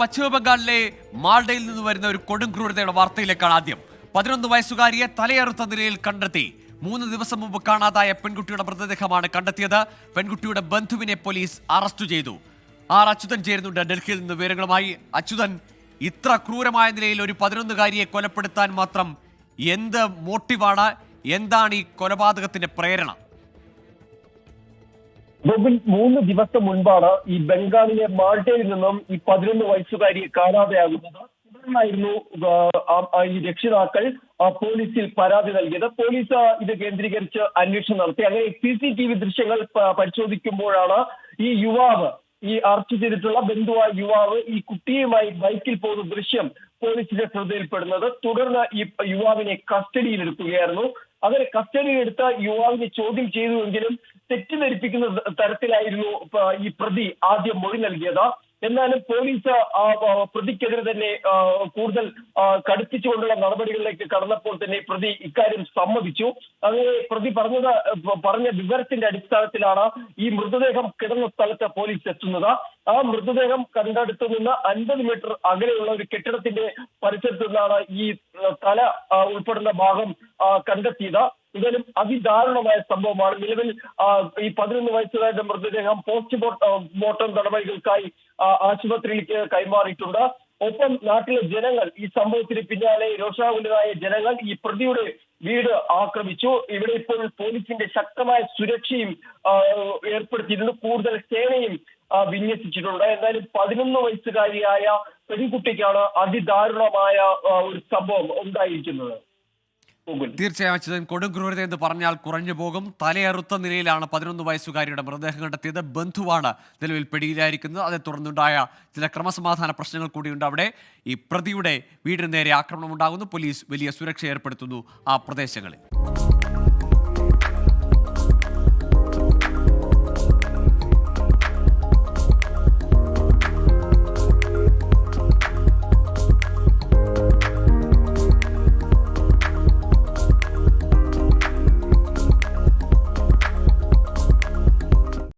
പശ്ചിമ ബംഗാളിലെ മാൾഡയിൽ നിന്ന് വരുന്ന ഒരു കൊടും ക്രൂരതയുടെ വാർത്തയിലേക്കാണ് ആദ്യം. പതിനൊന്ന് വയസ്സുകാരിയെ തലയറുത്ത നിലയിൽ കണ്ടെത്തി. മൂന്ന് ദിവസം മുമ്പ് കാണാതായ പെൺകുട്ടിയുടെ മൃതദേഹമാണ് കണ്ടെത്തിയത്. പെൺകുട്ടിയുടെ ബന്ധുവിനെ പോലീസ് അറസ്റ്റ് ചെയ്തു. ആർ അച്യുതൻ ചേരുന്നുണ്ട്. ഡൽഹിയിൽ നിന്ന് വിവരങ്ങളുമായി അച്യുതൻ ഇത്ര ക്രൂരമായ നിലയിൽ ഒരു പതിനൊന്നുകാരിയെ കൊലപ്പെടുത്താൻ മാത്രം എന്ത് മോട്ടീവാണ്? എന്താണ് ഈ കൊലപാതകത്തിന്റെ പ്രേരണ? ബോബിൻ മൂന്ന് ദിവസം മുൻപാണ് ഈ ബംഗാളിലെ മാൾട്ടയിൽ നിന്നും ഈ പതിനൊന്ന് വയസ്സുകാരി കാണാതെയാകുന്നത്. തുടർന്നായിരുന്നു ഈ രക്ഷിതാക്കൾ പോലീസിൽ പരാതി നൽകിയത്. പോലീസ് ഇത് കേന്ദ്രീകരിച്ച് അന്വേഷണം നടത്തി. അങ്ങനെ സി സി ടി വി ദൃശ്യങ്ങൾ പരിശോധിക്കുമ്പോഴാണ് ഈ യുവാവ് ഈ അറസ്റ്റ് ചെയ്തിട്ടുള്ള ബന്ധുവായ യുവാവ് ഈ കുട്ടിയുമായി ബൈക്കിൽ പോകുന്ന ദൃശ്യം പോലീസിന്റെ ശ്രദ്ധയിൽപ്പെടുന്നത്. തുടർന്ന് ഈ യുവാവിനെ കസ്റ്റഡിയിലെടുക്കുകയായിരുന്നു. അങ്ങനെ കസ്റ്റഡിയിലെടുത്ത യുവാവിനെ ചോദ്യം ചെയ്തുവെങ്കിലും തെറ്റിദ്ധരിപ്പിക്കുന്ന തരത്തിലായിരുന്നു ഈ പ്രതി ആദ്യം മൊഴി നൽകിയത്. എന്നാലും പോലീസ് പ്രതിക്കെതിരെ തന്നെ കൂടുതൽ കടുപ്പിച്ചുകൊണ്ടുള്ള നടപടികളിലേക്ക് കടന്നപ്പോൾ തന്നെ പ്രതി ഇക്കാര്യം സമ്മതിച്ചു. അങ്ങനെ പ്രതി പറഞ്ഞത് പറഞ്ഞ വിവരത്തിന്റെ അടിസ്ഥാനത്തിലാണ് ഈ മൃതദേഹം കിടന്ന സ്ഥലത്ത് പോലീസ് എത്തുന്നത്. ആ മൃതദേഹം കണ്ടെടുത്തു നിന്ന് അൻപത് മീറ്റർ അകലെയുള്ള ഒരു കെട്ടിടത്തിന്റെ പരിസരത്തു നിന്നാണ് ഈ തല ഉൾപ്പെടുന്ന ഭാഗം കണ്ടെത്തിയത്. ഇതിലും അതിദാരുണമായ സംഭവമാണ്. നിലവിൽ ഈ പതിനൊന്ന് വയസ്സുകാരുടെ മൃതദേഹം പോസ്റ്റ് മോർട്ടം നടപടികൾക്കായി ആശുപത്രിയിലേക്ക് കൈമാറിയിട്ടുണ്ട്. ഒപ്പം നാട്ടിലെ ജനങ്ങൾ ഈ സംഭവത്തിന് പിന്നാലെ രോഷാകുലരായ ജനങ്ങൾ ഈ പ്രതിയുടെ വീട് ആക്രമിച്ചു. ഇവിടെ ഇപ്പോൾ പോലീസിന്റെ ശക്തമായ സുരക്ഷയും ഏർപ്പെടുത്തിയിരുന്നു കൂടുതൽ സേനയും വിന്യസിച്ചിട്ടുണ്ട്. എന്നാലും പതിനൊന്ന് വയസ്സുകാരിയായ പെൺകുട്ടിക്കാണ് അതിദാരുണമായ ഒരു സംഭവം ഉണ്ടായിരിക്കുന്നത്. തീർച്ചയായും അച്യുതൻ കൊടും ക്രൂരത എന്ന് പറഞ്ഞാൽ കുറഞ്ഞു പോകും. തലയറുത്ത നിലയിലാണ് പതിനൊന്ന് വയസ്സുകാരിയുടെ മൃതദേഹം കണ്ടെത്തിയത്. ബന്ധുവാണ് നിലവിൽ പിടിയിലായിരിക്കുന്നത്. അതേ തുടർന്നുണ്ടായ ചില ക്രമസമാധാന പ്രശ്നങ്ങൾ കൂടിയുണ്ട് അവിടെ. ഈ പ്രതിയുടെ വീടിന് നേരെ ആക്രമണം ഉണ്ടാകുന്നു പോലീസ് വലിയ സുരക്ഷ ഏർപ്പെടുത്തുന്നു ആ പ്രദേശങ്ങളിൽ.